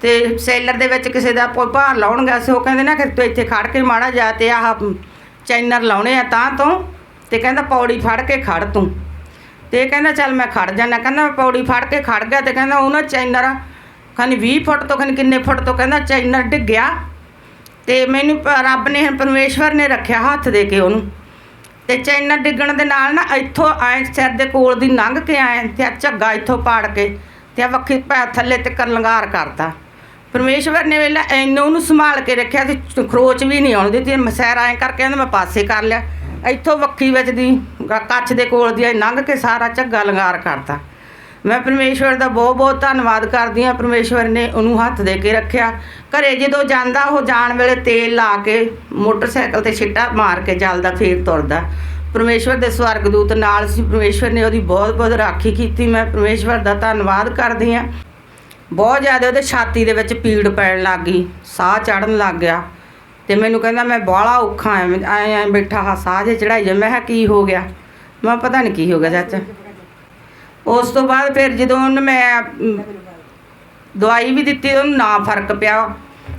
ਤੇ ਸੇਲਰ ਦੇ ਵਿੱਚ ਕਿਸੇ ਦਾ ਕੋਈ ਭਾਰ ਲਾਉਣ ਗਿਆ ਸੀ ਉਹ ਕਹਿੰਦੇ ਨਾ ਕਿ ਤੂੰ ਇੱਥੇ ਖੜ ਕੇ ਮਾੜਾ ਜਾ ਤੇ ਆਹ ਚੈਨਰ ਲਾਉਣੇ ਆ ਤਾਂ ਤੋਂ, ਤੇ ਕਹਿੰਦਾ ਪੌੜੀ ਫੜ ਕੇ ਖੜ ਤੂੰ। ਤੇ ਕਹਿੰਦਾ ਚੱਲ ਮੈਂ ਖੜ ਜਾਣਾ ਕਹਿੰਦਾ ਮੈਂ ਪੌੜੀ ਫੜ ਕੇ ਖੜ ਗਿਆ ਤੇ ਕਹਿੰਦਾ ਉਹਨਾਂ ਚੈਨਰ ਖਾਨੀ 20 ਫੁੱਟ ਤੋਂ ਖਾਨੀ ਕਿੰਨੇ ਫੁੱਟ ਤੋਂ ਕਹਿੰਦਾ ਚੈਨਰ ਡਿੱਗਿਆ। ਤੇ ਮੈਨੂੰ ਰੱਬ ਨੇ, ਪਰਮੇਸ਼ਵਰ ਨੇ ਰੱਖਿਆ ਹੱਥ ਦੇ ਕੇ ਉਹਨੂੰ। ਤੇ ਚੈਨਰ ਡਿੱਗਣ ਦੇ ਨਾਲ ਨਾ ਇੱਥੋਂ ਐ ਸਿਰ ਦੇ ਕੋਲ ਦੀ ਲੰਘ ਕੇ ਆਏ ਤੇ ਝੱਗਾ ਇੱਥੋਂ ਪਾੜ ਕੇ ਤੇ ਆਹ ਵੱਖੀ ਪੈ ਥੱਲੇ ਤੇ ਲੰਗਾਰ ਕਰਤਾ। ਪਰਮੇਸ਼ਵਰ ਨੇ ਵੇਲਾ ਐਨੋ ਉਹਨੂੰ ਸੰਭਾਲ ਕੇ ਰੱਖਿਆ ਤੇ ਖਰੋਚ ਵੀ ਨਹੀਂ ਆਉਣ ਦਿੱਤੀ। ਮਸੈਰ ਐ ਕਰਕੇ ਕਹਿੰਦਾ ਮੈਂ ਪਾਸੇ ਕਰ ਲਿਆ। ਇੱਥੋਂ ਵੱਖੀ ਵਿੱਚ ਦੀ ਗ- ਦੇ ਕੋਲ ਦੀ ਲੰਘ ਕੇ ਸਾਰਾ ਝੱਗਾ ਲੰਗਾਰ ਕਰਤਾ। ਮੈਂ ਪਰਮੇਸ਼ਵਰ ਦਾ ਬਹੁਤ ਬਹੁਤ ਧੰਨਵਾਦ ਕਰਦੀ ਹਾਂ। ਪਰਮੇਸ਼ਵਰ ਨੇ ਉਹਨੂੰ ਹੱਥ ਦੇ ਕੇ ਰੱਖਿਆ। ਘਰੇ ਜਦੋਂ ਜਾਂਦਾ, ਉਹ ਜਾਣ ਵੇਲੇ ਤੇਲ ਲਾ ਕੇ ਮੋਟਰਸਾਈਕਲ ਤੇ ਛਿੱਟਾ ਮਾਰ ਕੇ ਚੱਲਦਾ, ਫੇਰ ਤੁਰਦਾ। ਪਰਮੇਸ਼ਵਰ ਦੇ ਸਵਰਗਦੂਤ ਨਾਲ ਸੀ। ਪਰਮੇਸ਼ਵਰ ਨੇ ਉਹਦੀ ਬਹੁਤ ਬਹੁਤ ਰਾਖੀ ਕੀਤੀ। ਮੈਂ ਪਰਮੇਸ਼ਵਰ ਦਾ ਧੰਨਵਾਦ ਕਰਦੀ ਹਾਂ। ਬਹੁਤ ਜ਼ਿਆਦਾ ਉਹਦੇ ਛਾਤੀ ਦੇ ਵਿੱਚ ਪੀੜ ਪੈਣ ਲੱਗ ਗਈ, ਸਾਹ ਚੜਨ ਲੱਗ ਗਿਆ। ਤੇ ਮੈਨੂੰ ਕਹਿੰਦਾ, ਮੈਂ ਬਾਹਲਾ ਔਖਾ ਐ ਐ ਐ ਬੈਠਾ ਹਾਂ, ਸਾਹ ਜੇ ਚੜਾਈ ਜਾ ਮੈਂ ਕਿਹਾ, ਕੀ ਹੋ ਗਿਆ? ਮੈਂ ਪਤਾ ਨਹੀਂ ਕੀ ਹੋ ਗਿਆ ਚਾਚਾ। ਉਸ ਤੋਂ ਬਾਅਦ ਫਿਰ ਜਦੋਂ ਉਹਨੂੰ ਮੈਂ ਦਵਾਈ ਵੀ ਦਿੱਤੀ, ਉਹਨੂੰ ਨਾ ਫ਼ਰਕ ਪਿਆ।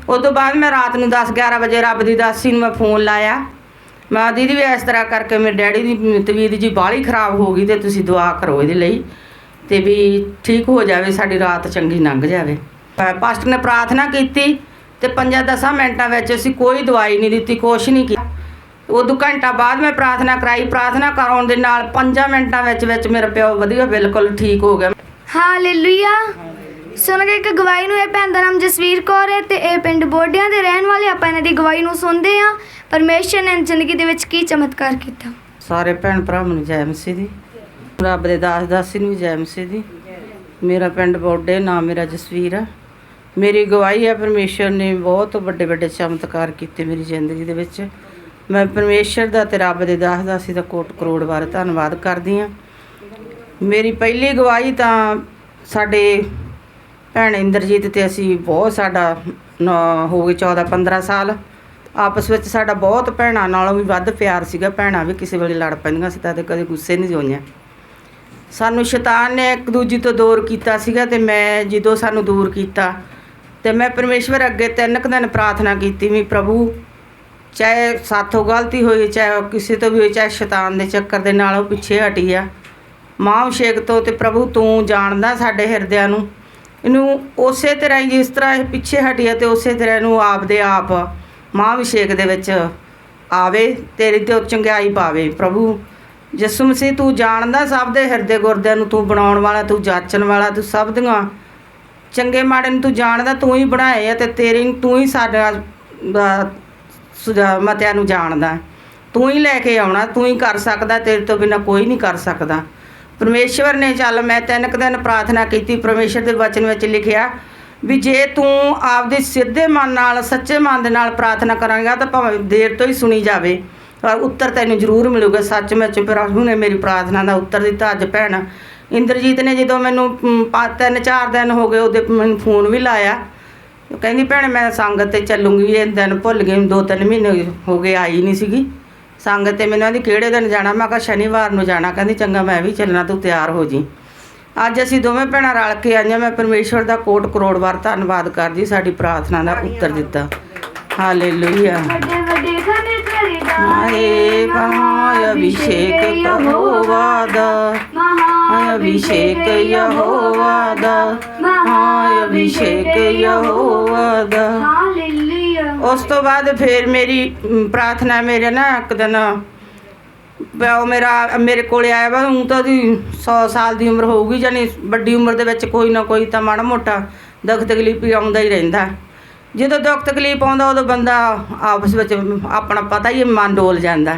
ਉਸ ਤੋਂ ਬਾਅਦ ਮੈਂ ਰਾਤ ਨੂੰ 10 11 ਵਜੇ ਰੱਬ ਦੀ ਦਾਸੀ ਨੂੰ ਮੈਂ ਫੋਨ ਲਾਇਆ। ਮੈਂ ਦੀਦੀ ਵੀ ਇਸ ਤਰ੍ਹਾਂ ਕਰਕੇ ਮੇਰੇ ਡੈਡੀ ਦੀ ਤਬੀਅਤ ਜੀ ਬਾਹਲੀ ਖਰਾਬ ਹੋ ਗਈ ਤੇ ਤੁਸੀਂ ਦੁਆ ਕਰੋ ਇਹਦੇ ਲਈ। ਤੇ ਵੀ ਠੀਕ ਹੋ ਜਾਵੇ ਸਾਡੀ ਰਾਤ ਚੰਗੀ ਲੰਘ ਜਾਵੇ। ਪਾਸਟਰ ਨੇ ਪ੍ਰਾਰਥਨਾ ਕੀਤੀ ਤੇ 5-10 ਮਿੰਟਾਂ ਵਿੱਚ ਅਸੀਂ ਕੋਈ ਦਵਾਈ ਨਹੀਂ ਦਿੱਤੀ ਕੁਛ ਨਹੀਂ ਕੀਤਾ। ਉਦੋਂ ਘੰਟਾ ਬਾਅਦ ਮੈਂ ਪ੍ਰਾਰਥਨਾ ਕਰਾਈ। ਪ੍ਰਾਰਥਨਾ ਕਰਾਉਣ ਦੇ ਨਾਲ 5 ਮਿੰਟਾਂ ਵਿੱਚ ਵਿੱਚ ਮੇਰਾ ਪਿਓ ਵਧੀਆ ਬਿਲਕੁਲ ਠੀਕ ਹੋ ਗਿਆ। ਹਾਲੇਲੂਇਆ। ਸੁਣ ਕੇ ਇੱਕ ਗਵਾਹੀ ਨੂੰ ਇਹ ਭੈਣ ਦਾ ਨਾਮ ਜਸਵੀਰ ਕੌਰ ਹੈ ਤੇ ਇਹ ਪਿੰਡ ਬੋਡਿਆਂ ਦੇ ਰਹਿਣ ਵਾਲੇ ਆਪਾਂ ਇਹਨਾਂ ਦੀ ਗਵਾਹੀ ਨੂੰ ਸੁਣਦੇ ਹਾਂ। ਪਰਮੇਸ਼ਰ ਨੇ ਜ਼ਿੰਦਗੀ ਦੇ ਵਿੱਚ ਕੀ ਚਮਤਕਾਰ ਕੀਤਾ? ਸਾਰੇ ਭੈਣ ਭਰਾਵਾਂ ਨੂੰ ਜੈ ਮਸੀਹ ਦੀ। ਰੱਬ ਦੇ ਦਾਸ ਦਾਸੀ ਨੂੰ ਵੀ ਜੈ ਮਸੀਹ ਦੀ। ਮੇਰਾ ਪਿੰਡ ਬੋਡੇ, ਨਾਮ ਮੇਰਾ ਜਸਵੀਰ ਆ। ਮੇਰੀ ਗਵਾਹੀ ਹੈ ਪਰਮੇਸ਼ਰ ਨੇ ਬਹੁਤ ਵੱਡੇ ਵੱਡੇ ਚਮਤਕਾਰ ਕੀਤੇ ਮੇਰੀ ਜ਼ਿੰਦਗੀ ਦੇ ਵਿੱਚ। ਮੈਂ ਪਰਮੇਸ਼ਰ ਦਾ ਤੇ ਰੱਬ ਦੇ ਦਾਸ ਦਾਸੀ ਦਾ ਕੋਟ ਕਰੋੜ ਵਾਰ ਧੰਨਵਾਦ ਕਰਦੀ ਹਾਂ ਮੇਰੀ ਪਹਿਲੀ ਗਵਾਹੀ ਤਾਂ ਸਾਡੇ ਭੈਣ ਇੰਦਰਜੀਤ ਤੇ ਅਸੀਂ ਬਹੁਤ ਸਾਡਾ ਨ- ਹੋ ਗਏ 14 15 ਸਾਲ। ਆਪਸ ਵਿੱਚ ਸਾਡਾ ਬਹੁਤ ਭੈਣਾਂ ਨਾਲੋਂ ਵੀ ਵੱਧ ਪਿਆਰ ਸੀਗਾ। ਭੈਣਾਂ ਵੀ ਕਿਸੇ ਵੇਲੇ ਲੜ ਪੈਂਦੀਆਂ ਸੀ, ਤਾਂ ਤੇ ਕਦੇ ਗੁੱਸੇ ਨਹੀਂ ਹੋਈਆਂ। ਸਾਨੂੰ ਸ਼ੈਤਾਨ ਨੇ ਇੱਕ ਦੂਜੀ ਤੋਂ ਦੂਰ ਕੀਤਾ ਸੀਗਾ ਤੇ ਮੈਂ ਜਦੋਂ ਸਾਨੂੰ ਦੂਰ ਕੀਤਾ, ਤੇ ਮੈਂ ਪਰਮੇਸ਼ਵਰ ਅੱਗੇ ਤਿੰਨ ਕੁ ਦਿਨ ਪ੍ਰਾਰਥਨਾ ਕੀਤੀ ਵੀ ਪ੍ਰਭੂ, ਚਾਹੇ ਸਾਥੋਂ ਗਲਤੀ ਹੋਈ, ਚਾਹੇ ਉਹ ਕਿਸੇ ਤੋਂ ਵੀ ਹੋਈ, ਚਾਹੇ ਸ਼ੈਤਾਨ ਦੇ ਚੱਕਰ ਦੇ ਨਾਲ ਉਹ ਪਿੱਛੇ ਹਟੀ ਆ। ਮਾਂ ਤੋਂ ਤੇ ਪ੍ਰਭੂ ਤੂੰ ਜਾਣਦਾ ਸਾਡੇ ਹਿਰਦਿਆਂ ਨੂੰ। ਇਹਨੂੰ ਉਸੇ ਤਰ੍ਹਾਂ ਹੀ ਜਿਸ ਤਰ੍ਹਾਂ ਇਹ ਪਿੱਛੇ ਹਟੀ ਆ ਤੇ ਉਸੇ ਤਰ੍ਹਾਂ ਇਹਨੂੰ ਆਪ ਦੇ ਆਪ ਮਾਂ ਅਭਿਸ਼ੇਕ ਦੇ ਵਿੱਚ ਆਵੇ, ਤੇਰੀ ਤੇ ਉਹ ਚੰਗਿਆਈ ਪਾਵੇ। ਪ੍ਰਭੂ ਯਿਸੂ ਮਸੀਹ ਤੂੰ ਜਾਣਦਾ ਸਭ ਦੇ ਹਿਰਦੇ ਗੁਰਦਿਆਂ ਨੂੰ, ਤੂੰ ਬਣਾਉਣ ਵਾਲਾ, ਤੂੰ ਜਾਚਣ ਵਾਲਾ, ਤੂੰ ਸਭ ਦੀਆਂ। ਚੰਗੇ ਮਾੜੇ ਨੂੰ ਤੂੰ ਜਾਣਦਾ, ਤੂੰ ਹੀ ਬਣਾਏ ਆ ਤੇ ਤੇਰੀ ਤੂੰ ਹੀ ਸਾਡਾ ਸੁਝਾ ਮਤਿਆਂ ਨੂੰ ਜਾਣਦਾ। ਤੂੰ ਹੀ ਲੈ ਕੇ ਆਉਣਾ, ਤੂੰ ਹੀ ਕਰ ਸਕਦਾ, ਤੇਰੇ ਤੋਂ ਬਿਨਾ ਕੋਈ ਨਹੀਂ ਕਰ ਸਕਦਾ। ਪਰਮੇਸ਼ਵਰ ਨੇ ਚੱਲ, ਮੈਂ ਤਿੰਨ ਕੁ ਦਿਨ ਪ੍ਰਾਰਥਨਾ ਕੀਤੀ ਪਰਮੇਸ਼ਰ ਦੇ ਵਚਨ ਵਿੱਚ ਲਿਖਿਆ ਵੀ ਜੇ ਤੂੰ ਆਪਦੇ ਸਿੱਧੇ ਮਨ ਨਾਲ, ਸੱਚੇ ਮਨ ਦੇ ਨਾਲ ਪ੍ਰਾਰਥਨਾ ਕਰਾਂਗਾ ਤਾਂ ਭਾਵੇਂ ਦੇਰ ਤੋਂ ਹੀ ਸੁਣੀ ਜਾਵੇ। ਪਰ ਉੱਤਰ ਤੈਨੂੰ ਜ਼ਰੂਰ ਮਿਲੂਗਾ ਸੱਚ ਵਿੱਚ ਪ੍ਰਭੂ ਨੇ ਮੇਰੀ ਪ੍ਰਾਰਥਨਾ ਦਾ ਉੱਤਰ ਦਿੱਤਾ ਅੱਜ ਭੈਣ ਇੰਦਰਜੀਤ ਨੇ ਜਦੋਂ ਮੈਨੂੰ ਤਿੰਨ ਚਾਰ ਦਿਨ ਹੋ ਗਏ ਉਹਦੇ ਮੈਨੂੰ ਫੋਨ ਵੀ ਲਾਇਆ। ਉਹ ਕਹਿੰਦੀ ਭੈਣ ਮੈਂ ਸੰਗਤ ਤੇ ਚੱਲੂੰਗੀ ਇਹ ਦਿਨ ਭੁੱਲ ਗਈ ਦੋ ਤਿੰਨ ਮਹੀਨੇ ਹੋ ਗਏ ਆਈ ਨਹੀਂ ਸੀਗੀ। ਸੰਗਤ ਤੇ ਮੈਨੂੰ ਆਂਦੀ ਕਿਹੜੇ ਦਿਨ ਜਾਣਾ? ਮੈਂ ਕਿਹਾ ਸ਼ਨੀਵਾਰ ਨੂੰ ਜਾਣਾ। ਕਹਿੰਦੀ ਚੰਗਾ ਮੈਂ ਵੀ ਚੱਲਣਾ ਤੂੰ ਤਿਆਰ ਹੋ ਜੀ। ਅੱਜ ਅਸੀਂ ਦੋਵੇਂ ਭੈਣਾਂ ਰਲ ਕੇ ਆਈਆਂ ਮੈਂ ਪਰਮੇਸ਼ਵਰ ਦਾ ਕੋਟ ਕਰੋੜ ਵਾਰ ਧੰਨਵਾਦ ਕਰਦੀ ਸਾਡੀ ਪ੍ਰਾਰਥਨਾ ਦਾ ਉੱਤਰ ਦਿੱਤਾ। ਹਾਲੇਲੂਇਆ। ਵੱਡੇ ਵੱਡੇ ਖਾਨੇ ਤੇਰੇ ਮਾਏ ਮਹਾ ਅਭਿਸ਼ੇਕ ਯਹੋਵਾ ਦਾ ਮਹਾ ਅਭਿਸ਼ੇਕ ਯਹੋਵਾ ਦਾ ਮਹਾ ਅਭਿਸ਼ੇਕ ਯਹੋਵਾ ਦਾ ਉਸ ਤੋਂ ਬਾਅਦ ਫਿਰ ਮੇਰੀ ਪ੍ਰਾਰਥਨਾ ਮੇਰੇ ਨਾ ਇੱਕ ਦਿਨ ਪਿਓ ਮੇਰਾ ਮੇਰੇ ਕੋਲੇ ਆਇਆ ਵਾ ਹੁਣ ਤਾਂ ਉਹਦੀ 100 ਸਾਲ ਦੀ ਉਮਰ ਹੋਊਗੀ ਜਾਨੀ ਵੱਡੀ ਉਮਰ ਦੇ ਵਿੱਚ ਕੋਈ ਨਾ ਕੋਈ ਤਾਂ ਮਾੜਾ ਮੋਟਾ ਦੁੱਖ ਤਕਲੀਫ ਹੀ ਆਉਂਦਾ ਹੀ ਰਹਿੰਦਾ ਜਦੋਂ ਦੁੱਖ ਤਕਲੀਫ ਆਉਂਦਾ, ਉਦੋਂ ਬੰਦਾ ਆਪਸ ਵਿੱਚ ਆਪਣਾ ਪਤਾ ਹੀ ਮਨ ਡੋਲ ਜਾਂਦਾ।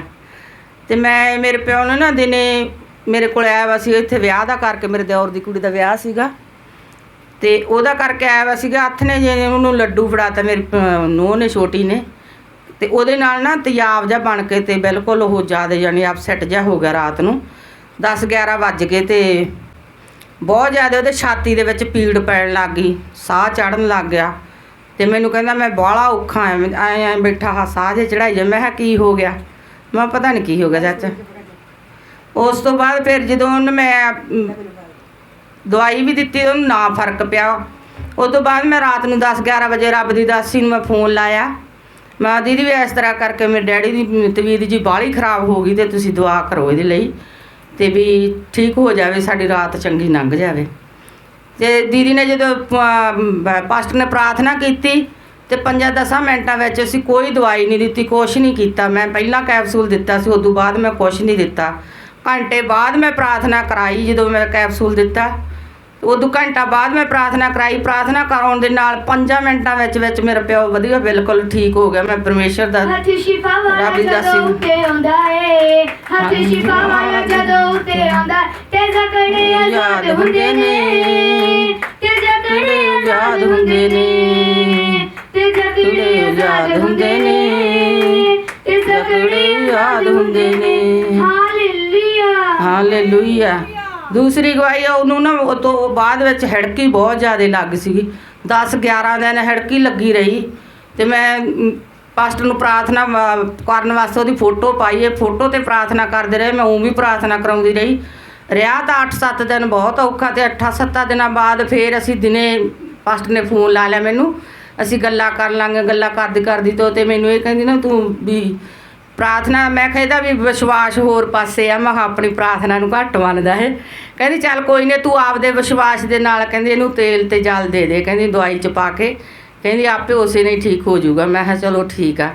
ਤੇ ਮੈਂ, ਮੇਰੇ ਪਿਓ ਨੂੰ ਨਾ ਦਿਨੇ ਮੇਰੇ ਕੋਲ ਆਇਆ ਵਾ ਸੀ, ਇੱਥੇ ਵਿਆਹ ਦਾ ਕਰਕੇ ਮੇਰੇ ਦਿਓਰ ਦੀ ਕੁੜੀ ਦਾ ਵਿਆਹ ਸੀਗਾ। ਤੇ ਉਹਦਾ ਕਰਕੇ ਆਇਆ ਵਾ ਸੀਗਾ, ਹੱਥ ਨੇ ਜੇ ਉਹਨੂੰ ਲੱਡੂ ਫੜਾਤਾ, ਮੇਰੀ ਨੂੰਹ ਨੇ, ਛੋਟੀ ਨੇ। ਤੇ ਉਹਦੇ ਨਾਲ ਨਾ ਤਿਆਬ ਜਿਹਾ ਬਣ ਕੇ ਤੇ ਬਿਲਕੁਲ ਉਹ ਜ਼ਿਆਦਾ ਯਾਨੀ ਅਪਸੈਟ ਜਿਹਾ ਹੋ ਗਿਆ ਰਾਤ ਨੂੰ। 10 11 ਵੱਜ ਗਏ ਤੇ ਬਹੁਤ ਜ਼ਿਆਦਾ ਉਹਦੇ ਛਾਤੀ ਦੇ ਵਿੱਚ ਪੀੜ ਪੈਣ ਲੱਗ ਗਈ, ਸਾਹ ਚੜਨ ਲੱਗ ਗਿਆ। ਤੇ ਮੈਨੂੰ ਕਹਿੰਦਾ ਮੈਂ ਬਾਹਲਾ ਔਖਾ ਐ ਐ ਐ ਬੈਠਾ ਹਾਂ ਸਾਹ ਜੇ ਚੜਾਈ ਜਾ। ਮੈਂ ਕਿਹਾ ਕੀ ਹੋ ਗਿਆ? ਮੈਂ ਪਤਾ ਨਹੀਂ ਕੀ ਹੋ ਗਿਆ ਚਾਚਾ। ਉਸ ਤੋਂ ਬਾਅਦ ਫਿਰ ਜਦੋਂ ਉਹਨੂੰ ਮੈਂ ਅਮ, ਦਵਾਈ ਵੀ ਦਿੱਤੀ ਉਹਨੂੰ ਨਾ ਫ਼ਰਕ ਪਿਆ। ਉਸ ਤੋਂ ਬਾਅਦ ਮੈਂ ਰਾਤ ਨੂੰ 10 11 ਵਜੇ ਰੱਬ ਦੀ ਦਾਸੀ ਨੂੰ ਮੈਂ ਫੋਨ ਲਾਇਆ। ਮੈਂ ਦੀਦੀ ਵੀ ਇਸ ਤਰ੍ਹਾਂ ਕਰਕੇ ਮੇਰੇ ਡੈਡੀ ਦੀ ਤਬੀਅਤ ਜੀ ਬਾਹਲੀ ਖਰਾਬ ਹੋ ਗਈ ਤੇ ਤੁਸੀਂ ਦੁਆ ਕਰੋ ਇਹਦੇ ਲਈ ਤੇ ਵੀ ਠੀਕ ਹੋ ਜਾਵੇ ਸਾਡੀ ਰਾਤ ਚੰਗੀ ਲੰਘ ਜਾਵੇ। ਤੇ ਦੀਦੀ ਨੇ ਜਦੋਂ ਪ- ਪਾਸਟਰ ਨੇ ਪ੍ਰਾਰਥਨਾ ਕੀਤੀ ਤੇ 5-10 ਮਿੰਟਾਂ ਵਿੱਚ ਅਸੀਂ ਕੋਈ ਦਵਾਈ ਨਹੀਂ ਦਿੱਤੀ, ਕੁਛ ਨਹੀਂ ਕੀਤਾ। ਮੈਂ ਪਹਿਲਾਂ ਕੈਪਸੂਲ ਦਿੱਤਾ ਸੀ, ਉਦੋਂ ਬਾਅਦ ਮੈਂ ਕੁਛ ਨਹੀਂ ਦਿੱਤਾ। ਘੰਟੇ ਬਾਅਦ ਮੈਂ ਪ੍ਰਾਰਥਨਾ ਕਰਾਈ ਜਦੋਂ ਮੈਂ ਕੈਪਸੂਲ ਦਿੱਤਾ। ਉਦੋਂ ਘੰਟਾ ਬਾਅਦ ਮੈਂ ਪ੍ਰਾਰਥਨਾ ਕਰਾਈ। ਪ੍ਰਾਰਥਨਾ ਕਰਾਉਣ ਦੇ ਨਾਲ 5 ਮਿੰਟਾਂ ਵਿੱਚ ਵਿੱਚ ਮੇਰਾ ਪਿਓ ਵਧੀਆ ਬਿਲਕੁਲ ਠੀਕ ਹੋ ਗਿਆ। ਮੈਂ ਪਰਮੇਸ਼ਰ ਦਾ ਹੱਥ ਸ਼ਿਫਾ ਵਾਲਾ ਜਦੋਂ। ਉੱਤੇ ਆਉਂਦਾ ਏ। ਹੱਥ ਸ਼ਿਫਾ ਵਾਲਾ ਜਦੋਂ ਉੱਤੇ ਆਉਂਦਾ ਤੇ ਜ਼ਕੜੇ ਆਜ਼ਾਦ ਹੁੰਦੇ ਨੇ। ਤੇ ਜ਼ਕੜੇ ਆਜ਼ਾਦ ਹੁੰਦੇ ਨੇ। ਤੇ ਜ਼ਕੜੇ ਆਜ਼ਾਦ ਹੁੰਦੇ ਨੇ। ਤੇ ਜ਼ਕੜੇ ਆਜ਼ਾਦ ਹੁੰਦੇ ਨੇ। ਹਾਲੇਲੂਇਆ। ਹਾਲੇਲੂਇਆ। ਦੂਸਰੀ ਗਵਾਈ ਉਹਨੂੰ ਨਾ ਉਹ ਤੋਂ ਬਾਅਦ ਵਿੱਚ ਹੜਕੀ ਬਹੁਤ ਜ਼ਿਆਦਾ ਲੱਗ ਸੀਗੀ। 10 11 ਦਿਨ ਹੜਕੀ ਲੱਗੀ ਰਹੀ। ਤੇ ਮੈਂ ਪਾਸਟਰ ਨੂੰ ਪ੍ਰਾਰਥਨਾ ਵਾ- ਕਰਨ ਵਾਸਤੇ ਉਹਦੀ ਫੋਟੋ ਪਾਈ ਇਹ ਫੋਟੋ ਤੇ ਪ੍ਰਾਰਥਨਾ ਕਰਦੇ ਰਹੇ, ਮੈਂ ਉਹ ਵੀ ਪ੍ਰਾਰਥਨਾ ਕਰਾਉਂਦੀ ਰਹੀ। ਰਿਹਾ ਤਾਂ 8-7 ਦਿਨ ਬਹੁਤ ਔਖਾ ਤੇ 8-7 ਦਿਨਾਂ ਬਾਅਦ ਫੇਰ ਅਸੀਂ ਦਿਨੇ ਪਾਸਟਰ ਨੇ ਫੋਨ ਲਾ ਲਿਆ ਮੈਨੂੰ। ਅਸੀਂ ਗੱਲਾਂ ਕਰ ਲਾਂਗੇ ਗੱਲਾਂ ਕਰਦੀ ਕਰਦੀ ਤੋਂ ਤੇ ਮੈਨੂੰ ਇਹ ਕਹਿੰਦੀ ਨਾ ਤੂੰ ਵੀ ਪ੍ਰਾਰਥਨਾ, ਮੈਂ ਕਹਿੰਦਾ ਵੀ ਵਿਸ਼ਵਾਸ ਹੋਰ ਪਾਸੇ ਆ, ਮੈਂ ਕਿਹਾ ਆਪਣੀ ਪ੍ਰਾਰਥਨਾ ਨੂੰ ਘੱਟ ਮੰਨਦਾ ਹੈ। ਕਹਿੰਦੀ, ਚੱਲ ਕੋਈ ਨਹੀਂ ਤੂੰ ਆਪਦੇ ਵਿਸ਼ਵਾਸ ਦੇ ਨਾਲ ਕਹਿੰਦੀ, ਇਹਨੂੰ ਤੇਲ ਤੇ ਜਲ ਦੇ ਦੇ, ਕਹਿੰਦੀ, ਦਵਾਈ ਚ ਪਾ ਕੇ। ਕਹਿੰਦੀ, ਆਪੇ ਉਸੇ ਨੇ ਠੀਕ ਹੋ ਜਾਊਗਾ। ਮੈਂ ਕਿਹਾ, ਚਲੋ ਠੀਕ ਆ।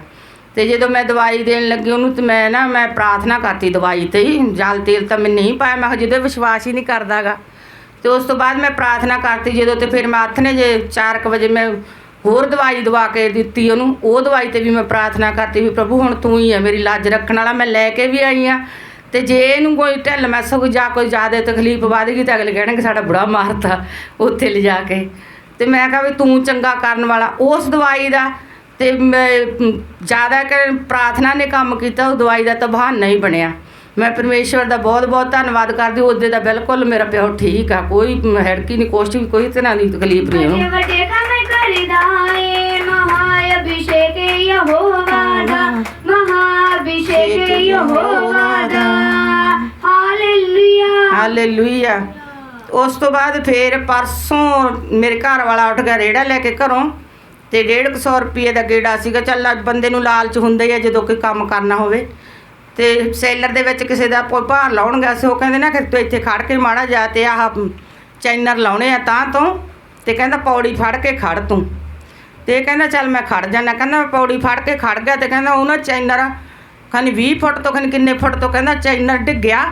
ਤੇ ਜਦੋਂ ਮੈਂ ਦਵਾਈ ਦੇਣ ਲੱਗੀ, ਉਹਨੂੰ ਤੇ ਮੈਂ ਨਾ, ਮੈਂ ਪ੍ਰਾਰਥਨਾ ਕਰਤੀ ਦਵਾਈ ਤੇ ਹੀ। ਜਲ, ਤੇਲ ਤਾਂ ਮੈਂ ਨਹੀਂ ਪਾਇਆ, ਮੈਂ ਕਿਹਾ ਜਦੋਂ ਵਿਸ਼ਵਾਸ ਹੀ ਨਹੀਂ ਕਰਦਾਗਾ। ਤੇ ਉਸ ਤੋਂ ਬਾਅਦ ਮੈਂ ਪ੍ਰਾਰਥਨਾ ਕਰਤੀ, ਜਦੋਂ ਤੇ ਫਿਰ ਮੈਂ ਹੱਥ ਨੇ ਜੇ 4:00 ਵਜੇ ਮੈਂ ਹੋਰ ਦਵਾਈ ਦਵਾ ਕੇ ਦਿੱਤੀ ਉਹਨੂੰ। ਉਹ ਦਵਾਈ ਤੇ ਵੀ ਮੈਂ ਪ੍ਰਾਰਥਨਾ ਕਰਤੀ ਵੀ ਪ੍ਰਭੂ, ਹੁਣ ਤੂੰ ਹੀ ਹੈ ਮੇਰੀ ਲਾਜ ਰੱਖਣ ਵਾਲਾ, ਮੈਂ ਲੈ ਕੇ ਵੀ ਆਈ ਆ। ਤੇ ਜੇ ਇਹਨੂੰ ਕੋਈ ਢਿੱਲ ਮੈਸ ਕੋਈ ਜਾਂ ਕੋਈ ਜ਼ਿਆਦਾ ਤਕਲੀਫ ਵੱਧ ਗਈ ਤਾਂ ਅਗਲੇ ਕਹਿਣਗੇ ਸਾਡਾ ਬੁੜਾ ਮਾਰਤਾ ਉੱਥੇ ਲਿਜਾ ਕੇ। ਤੇ ਮੈਂ ਕਿਹਾ ਵੀ ਤੂੰ ਚੰਗਾ ਕਰਨ ਵਾਲਾ। ਉਸ ਦਵਾਈ ਦਾ ਤੇ ਮੈਂ ਜ਼ਿਆਦਾ ਕਰ ਪ੍ਰਾਰਥਨਾ ਨੇ ਕੰਮ ਕੀਤਾ, ਉਹ ਦਵਾਈ ਦਾ ਤਾਂ ਬਹਾਨਾ ਹੀ ਬਣਿਆ। ਮੈਂ ਪਰਮੇਸ਼ਵਰ ਦਾ ਬਹੁਤ ਬਹੁਤ ਧੰਨਵਾਦ ਕਰਦੀ, ਉਹਦੇ ਦਾ ਬਿਲਕੁਲ ਮੇਰਾ ਪਿਓ ਠੀਕ ਆ, ਕੋਈ ਹੈੜਕੀ ਨਹੀਂ ਕੁਛ ਵੀ, ਕੋਈ ਤਰ੍ਹਾਂ ਦੀ ਤਕਲੀਫ ਨਹੀਂ ਉਹਨੂੰ। ਦਾ ਹਾਲੇਲੂਇਆ ਹਾਲੇਲੂਇਆ ਉਸ ਤੋਂ ਬਾਅਦ ਫੇਰ ਪਰਸੋਂ ਮੇਰੇ ਘਰ ਵਾਲਾ ਉੱਠ ਗਿਆ ਰੇੜਾ ਲੈ ਕੇ ਘਰੋਂ ਤੇ 150 ਰੁਪਏ ਦਾ ਗੇੜਾ ਸੀਗਾ ਚੱਲ ਅੱਜ ਬੰਦੇ ਨੂੰ ਲਾਲਚ ਹੁੰਦਾ ਹੀ ਆ ਜਦੋਂ ਕੋਈ ਕੰਮ ਕਰਨਾ ਹੋਵੇ ਤੇ ਸੇਲਰ ਦੇ ਵਿੱਚ ਕਿਸੇ ਦਾ ਕੋਈ ਭਾਰ ਲਾਉਣ ਗਿਆ ਸੀ ਉਹ ਕਹਿੰਦੇ ਨਾ ਕਿ ਤੂੰ ਇੱਥੇ ਖੜ ਕੇ ਮਾੜਾ ਜਾ ਤੇ ਆਹ ਚੈਨਰ ਲਾਉਣੇ ਆ ਤਾਂ ਤੋਂ ਤੇ ਕਹਿੰਦਾ ਪੌੜੀ ਫੜ ਕੇ ਖੜ ਤੂੰ। ਤੇ ਕਹਿੰਦਾ ਚੱਲ ਮੈਂ ਖੜ ਜਾਣਾ ਕਹਿੰਦਾ ਮੈਂ ਪੌੜੀ ਫੜ ਕੇ ਖੜ ਗਿਆ ਤੇ ਕਹਿੰਦਾ ਉਹਨਾਂ ਚੈਨਰ ਖਾਨੀ 20 ਫੁੱਟ ਤੋਂ ਖਾਨੀ ਕਿੰਨੇ ਫੁੱਟ ਤੋਂ ਕਹਿੰਦਾ ਚੈਨਰ ਡਿੱਗਿਆ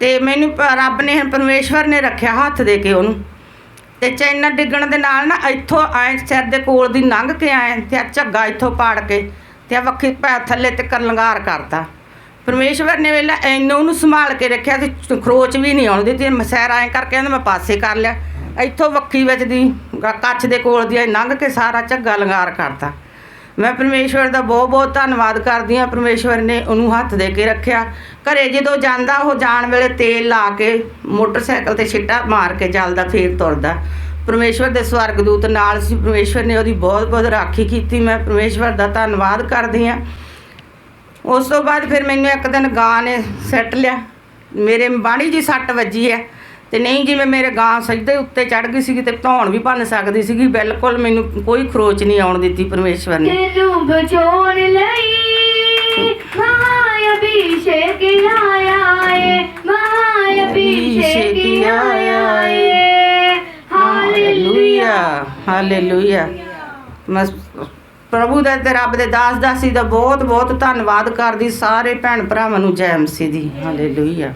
ਤੇ ਮੈਨੂੰ ਪ- ਰੱਬ ਨੇ ਪਰਮੇਸ਼ਵਰ ਨੇ ਰੱਖਿਆ ਹੱਥ ਦੇ ਕੇ ਉਹਨੂੰ। ਤੇ ਚੈਨਰ ਡਿੱਗਣ ਦੇ ਨਾਲ ਨਾ ਇੱਥੋਂ ਐ ਸਿਰ ਦੇ ਕੋਲ ਦੀ ਲੰਘ ਕੇ ਆਏ ਤੇ ਝੱਗਾ ਇੱਥੋਂ ਪਾੜ ਕੇ ਤੇ ਆ ਵੱਖੀ ਪੈ ਥੱਲੇ ਤੇ ਕਰਲੰਗਾਰ ਕਰਤਾ। ਪਰਮੇਸ਼ਵਰ ਨੇ ਵੇਲਾ ਐਨੋ ਉਹਨੂੰ ਸੰਭਾਲ ਕੇ ਰੱਖਿਆ ਤੇ ਖਰੋਚ ਵੀ ਨਹੀਂ ਆਉਣ ਦਿੱਤੀ ਮਸੈਰ ਐ ਕਰਕੇ ਕਹਿੰਦਾ ਮੈਂ ਪਾਸੇ ਕਰ ਲਿਆ। ਇੱਥੋਂ ਵੱਖੀ ਵਿੱਚ ਦੀ ਗ- ਕੱਚ ਦੇ ਕੋਲ ਦੀ ਐਂ ਲੰਘ ਕੇ ਸਾਰਾ ਝੱਗਾ ਲੰਗਾਰ ਕਰਤਾ। ਮੈਂ ਪਰਮੇਸ਼ਵਰ ਦਾ ਬਹੁਤ ਬਹੁਤ ਧੰਨਵਾਦ ਕਰਦੀ ਹਾਂ। ਪਰਮੇਸ਼ਵਰ ਨੇ ਉਹਨੂੰ ਹੱਥ ਦੇ ਕੇ ਰੱਖਿਆ। ਘਰੇ ਜਦੋਂ ਜਾਂਦਾ, ਉਹ ਜਾਣ ਵੇਲੇ ਤੇਲ ਲਾ ਕੇ ਮੋਟਰਸਾਈਕਲ ਤੇ ਛਿੱਟਾ ਮਾਰ ਕੇ ਚੱਲਦਾ, ਫੇਰ ਤੁਰਦਾ। ਪਰਮੇਸ਼ਵਰ ਦੇ ਸਵਰਗਦੂਤ ਨਾਲ ਸੀ। ਪਰਮੇਸ਼ਵਰ ਨੇ ਉਹਦੀ ਬਹੁਤ ਬਹੁਤ ਰਾਖੀ ਕੀਤੀ। ਮੈਂ ਪਰਮੇਸ਼ਵਰ ਦਾ ਧੰਨਵਾਦ ਕਰਦੀ ਹਾਂ। ਉਸ ਤੋਂ ਬਾਅਦ ਫਿਰ ਮੈਨੂੰ ਇੱਕ ਦਿਨ ਗਾਂ ਨੇ ਸੱਟ ਲਿਆ। ਮੇਰੇ ਬਾਣੀ ਜੀ ਸੱਟ ਵੱਜੀ ਹੈ। ਤੇ ਨਹੀਂ ਜਿਵੇਂ ਮੇਰੇ ਗਾਂ ਸਿੱਧੇ ਉੱਤੇ ਚੜ ਗਈ ਸੀਗੀ ਤੇ ਧੌਣ ਵੀ ਭੰਨ ਸਕਦੀ ਸੀਗੀ ਬਿਲਕੁਲ ਮੈਨੂੰ ਕੋਈ ਖਰੋਚ ਨਹੀਂ ਆਉਣ ਦਿੱਤੀ ਪਰਮੇਸ਼ਵਰ ਨੇ। ਤੈਨੂੰ ਬਚਾਉਣ ਲਈ ਮਹਾ ਅਭਿਸ਼ੇਕ ਆਇਆ ਏ ਮਹਾ ਅਭਿਸ਼ੇਕ ਆਇਆ ਏ। Hallelujah hallelujah. ਪ੍ਰਭੂ ਦਾ ਤੇ ਰੱਬ ਦੇ ਦਾਸ ਦਾਸੀ ਦਾ ਬਹੁਤ ਬਹੁਤ ਧੰਨਵਾਦ ਕਰਦੀ ਸਾਰੇ ਭੈਣ ਭਰਾਵਾਂ ਨੂੰ ਜੈ ਮਸੀਹ ਦੀ। ਹਾਲੇਲੂਇਆ।